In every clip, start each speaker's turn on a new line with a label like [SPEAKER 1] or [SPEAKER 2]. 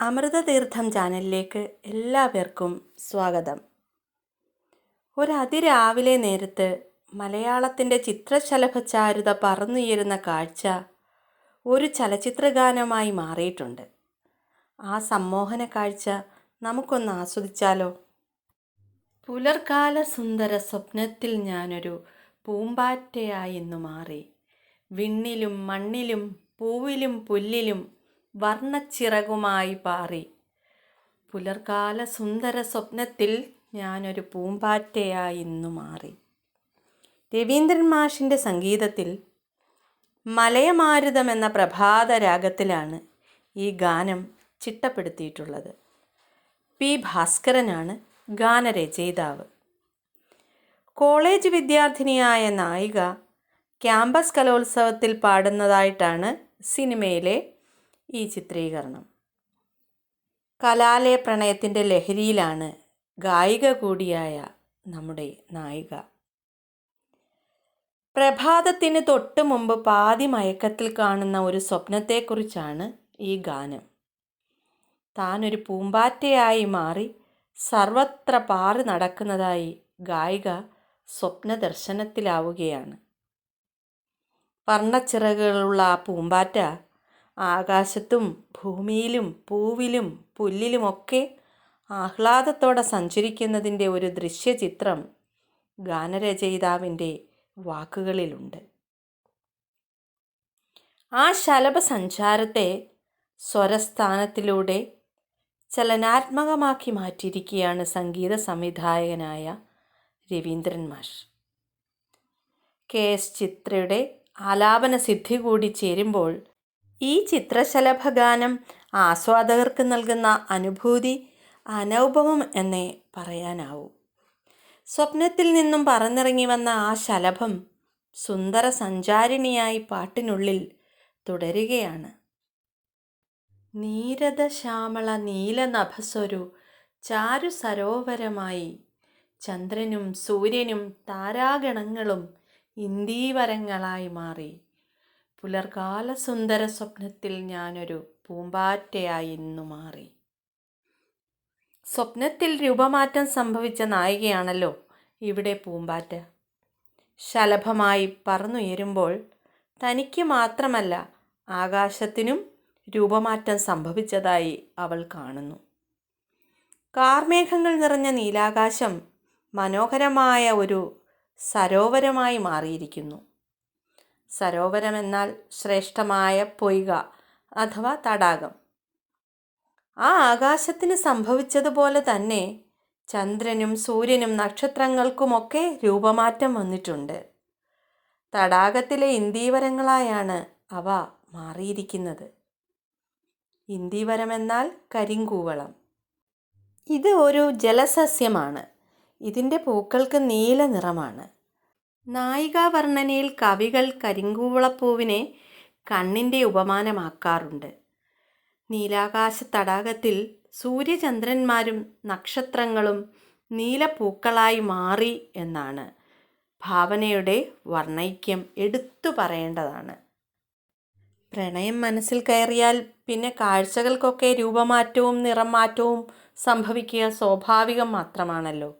[SPEAKER 1] അമൃതതീർത്ഥം ചാനലിലേക്ക് എല്ലാവർക്കും സ്വാഗതം. ഒരതിരാവിലെ നേരത്ത് മലയാളത്തിന്റെ ചിത്രശലഭചാരുത പറന്നുയരുന്ന കാഴ്ച ഒരു ചലച്ചിത്രഗാനമായി മാറിയിട്ടുണ്ട്. ആ സമ്മോഹന കാഴ്ച നമുക്കൊന്ന് ആസ്വദിച്ചാലോ? പുലർകാല സുന്ദര സ്വപ്നത്തിൽ ഞാനൊരു പൂമ്പാറ്റയായി ഇന്നു മാറി. വിണ്ണിലും മണ്ണിലും പൂവിലും പുല്ലിലും വർണച്ചിറകുമായി പാറി. പുലർകാല സുന്ദര സ്വപ്നത്തിൽ ഞാനൊരു പൂമ്പാറ്റയായി ഇന്നു മാറി. രവീന്ദ്രൻ മാഷിന്റെ സംഗീതത്തിൽ മലയമാരുതം എന്ന പ്രഭാത രാഗത്തിലാണ് ഈ ഗാനം ചിട്ടപ്പെടുത്തിയിട്ടുള്ളത്. പി ഭാസ്കരനാണ് ഗാനരചയിതാവ്. കോളേജ് വിദ്യാർത്ഥിനിയായ നായിക ക്യാമ്പസ് കലോത്സവത്തിൽ പാടുന്നതായിട്ടാണ് സിനിമയിലെ ഈ ചിത്രീകരണം. കലാലയ പ്രണയത്തിന്റെ ലഹരിയിലാണ് ഗായിക കൂടിയായ നമ്മുടെ നായിക. പ്രഭാതത്തിന് തൊട്ട് മുമ്പ് പാതി മയക്കത്തിൽ കാണുന്ന ഒരു സ്വപ്നത്തെക്കുറിച്ചാണ് ഈ ഗാനം. താനൊരു പൂമ്പാറ്റയായി മാറി സർവത്ര പാറി നടക്കുന്നതായി ഗായിക സ്വപ്നദർശനത്തിലാവുകയാണ്. വർണച്ചിറകളുള്ള ആ പൂമ്പാറ്റ ആകാശത്തും ഭൂമിയിലും പൂവിലും പുല്ലിലുമൊക്കെ ആഹ്ലാദത്തോടെ സഞ്ചരിക്കുന്നതിന്റെ ഒരു ദൃശ്യചിത്രം ഗാനരചയിതാവിന്റെ വാക്കുകളിലുണ്ട്. ആ ശലഭ സഞ്ചാരത്തെ സ്വരസ്ഥാനത്തിലൂടെ ചലനാത്മകമാക്കി മാറ്റിയിരിക്കുകയാണ് സംഗീത സംവിധായകനായ രവീന്ദ്രൻ മാഷ്. കെ. എസ്. ചിത്രയുടെ ആലാപന സിദ്ധി കൂടി ചേരുമ്പോൾ ഈ ചിത്രശലഭഗാനം ആസ്വാദകർക്ക് നൽകുന്ന അനുഭൂതി അനൗപമം എന്നേ പറയാനാവൂ. സ്വപ്നത്തിൽ നിന്നും പറന്നിറങ്ങി വന്ന ആ ശലഭം സുന്ദര സഞ്ചാരിണിയായി പാട്ടിനുള്ളിൽ തുടരുകയാണ്. നീരത ശ്യാമള നീലനഭസ്വരു ചാരു സരോവരമായി ചന്ദ്രനും സൂര്യനും താരാഗണങ്ങളും ഇന്ദീവരങ്ങളായി മാറി. പുലർകാല സുന്ദര സ്വപ്നത്തിൽ ഞാനൊരു പൂമ്പാറ്റയായി ഇന്നു മാറി. സ്വപ്നത്തിൽ രൂപമാറ്റം സംഭവിച്ച നായികയാണല്ലോ ഇവിടെ പൂമ്പാറ്റ. ശലഭമായി പറന്നുയരുമ്പോൾ തനിക്ക് മാത്രമല്ല ആകാശത്തിനും രൂപമാറ്റം സംഭവിച്ചതായി അവൾ കാണുന്നു. കാർമേഘങ്ങൾ നിറഞ്ഞ നീലാകാശം മനോഹരമായ ഒരു സരോവരമായി മാറിയിരിക്കുന്നു. സരോവരം എന്നാൽ ശ്രേഷ്ഠമായ പൊയ്ക അഥവാ തടാകം. ആ ആകാശത്തിന് സംഭവിച്ചതുപോലെ തന്നെ ചന്ദ്രനും സൂര്യനും നക്ഷത്രങ്ങൾക്കുമൊക്കെ രൂപമാറ്റം വന്നിട്ടുണ്ട്. തടാകത്തിലെ ഇന്ദീവരങ്ങളായാണ് അവ മാറിയിരിക്കുന്നത്. ഇന്ദീവരം എന്നാൽ കരിങ്കൂവളം. ഇത് ഒരു ജലസസ്യമാണ്. ഇതിന്റെ പൂക്കൾക്ക് നീല നിറമാണ്. നായികാവർണനയിൽ കവികൾ കരിങ്കൂവളപ്പൂവിനെ കണ്ണിന്റെ ഉപമാനമാക്കാറുണ്ട്. നീലാകാശ തടാകത്തിൽ സൂര്യചന്ദ്രന്മാരും നക്ഷത്രങ്ങളും നീലപ്പൂക്കളായി മാറി എന്നാണ് ഭാവനയുടെ വർണൈക്യം എടുത്തു പറയേണ്ടതാണ്. പ്രണയം മനസ്സിൽ കയറിയാൽ പിന്നെ കാഴ്ചകൾക്കൊക്കെ രൂപമാറ്റവും നിറം മാറ്റവും സംഭവിക്കുക സ്വാഭാവികം മാത്രമാണല്ലോ.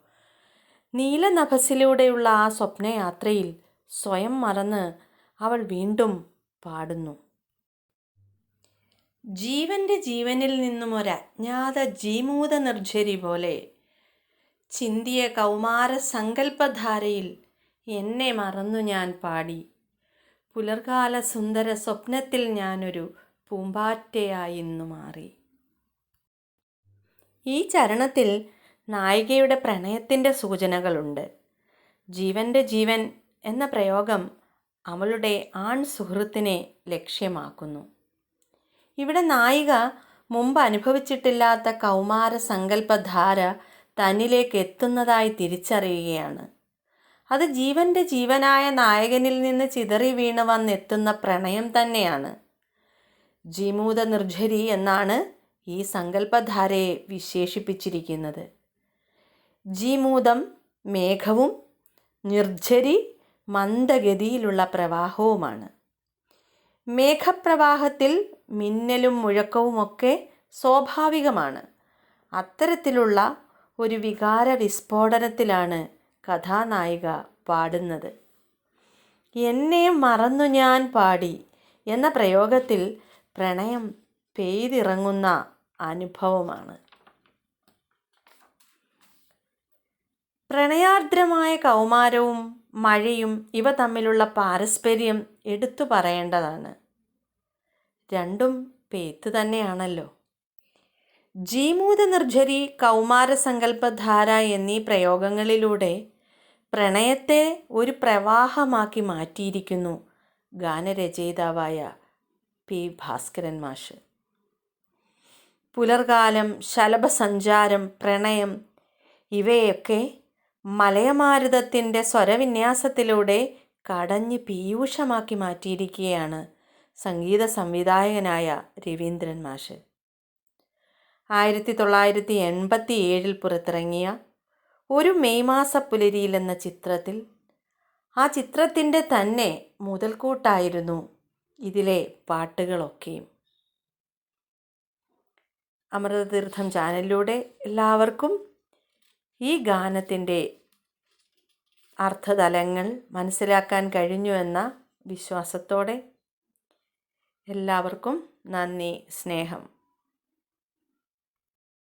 [SPEAKER 1] നീലനഭസിലൂടെയുള്ള ആ സ്വപ്നയാത്രയിൽ സ്വയം മറന്ന് അവൾ വീണ്ടും പാടുന്നു. ജീവന്റെ ജീവനിൽ നിന്നും ഒരജ്ഞാത ജീമൂത നിർജരി പോലെ ചിന്തിയ കൗമാര സങ്കല്പധാരയിൽ എന്നെ മറന്നു ഞാൻ പാടി. പുലർകാല സുന്ദര സ്വപ്നത്തിൽ ഞാനൊരു പൂമ്പാറ്റയായി ഇന്നു മാറി. ഈ ചരണത്തിൽ നായികയുടെ പ്രണയത്തിന്റെ സൂചനകളുണ്ട്. ജീവന്റെ ജീവൻ എന്ന പ്രയോഗം അവളുടെ ആൺ സുഹൃത്തിനെ ലക്ഷ്യമാക്കുന്നു. ഇവിടെ നായിക മുമ്പ് അനുഭവിച്ചിട്ടില്ലാത്ത കൗമാര സങ്കല്പധാര തന്നിലേക്ക് എത്തുന്നതായി തിരിച്ചറിയുകയാണ്. അത് ജീവന്റെ ജീവനായ നായകനിൽ നിന്ന് ചിതറി വീണ് വന്നെത്തുന്ന പ്രണയം തന്നെയാണ്. ജീമൂത നിർജരി എന്നാണ് ഈ സങ്കല്പധാരയെ വിശേഷിപ്പിച്ചിരിക്കുന്നത്. ജീമൂതം മേഘവും നിർജരി മന്ദഗതിയിലുള്ള പ്രവാഹവുമാണ്. മേഘപ്രവാഹത്തിൽ മിന്നലും മുഴക്കവുമൊക്കെ സ്വാഭാവികമാണ്. അത്തരത്തിലുള്ള ഒരു വികാര വിസ്ഫോടനത്തിലാണ് കഥാനായിക പാടുന്നത്. എന്നെ മറന്നു ഞാൻ പാടി എന്ന പ്രയോഗത്തിൽ പ്രണയം പെയ്തിറങ്ങുന്ന അനുഭവമാണ്. പ്രണയാർദ്രമായ കൗമാരവും മഴയും ഇവ തമ്മിലുള്ള പാരസ്പര്യം എടുത്തു പറയേണ്ടതാണ്. രണ്ടും പേത്ത് തന്നെയാണല്ലോ. ജീമൂത നിർജരി കൗമാരസങ്കല്പധാര എന്നീ പ്രയോഗങ്ങളിലൂടെ പ്രണയത്തെ ഒരു പ്രവാഹമാക്കി മാറ്റിയിരിക്കുന്നു ഗാനരചയിതാവായ പി ഭാസ്കരൻ മാഷ്. പുലർകാലം ശലഭസഞ്ചാരം പ്രണയം ഇവയൊക്കെ മലയമാരുതത്തിന്റെ സ്വരവിന്യാസത്തിലൂടെ കടഞ്ഞ് പീയൂഷമാക്കി മാറ്റിയിരിക്കുകയാണ് സംഗീത സംവിധായകനായ രവീന്ദ്രൻ മാഷ്. ആയിരത്തി തൊള്ളായിരത്തി എൺപത്തി ഏഴിൽ പുറത്തിറങ്ങിയ ഒരു മെയ് മാസ പുലരിയിൽ എന്ന ചിത്രത്തിൽ ആ ചിത്രത്തിന്റെ തന്നെ മുതൽക്കൂട്ടായിരുന്നു ഇതിലെ പാട്ടുകളൊക്കെയും. അമൃതതീർത്ഥം ചാനലിലൂടെ എല്ലാവർക്കും ഈ ഗാനത്തിന്റെ അർത്ഥതലങ്ങൾ മനസ്സിലാക്കാൻ കഴിഞ്ഞു എന്ന വിശ്വാസത്തോടെ എല്ലാവർക്കും നന്ദി സ്നേഹം.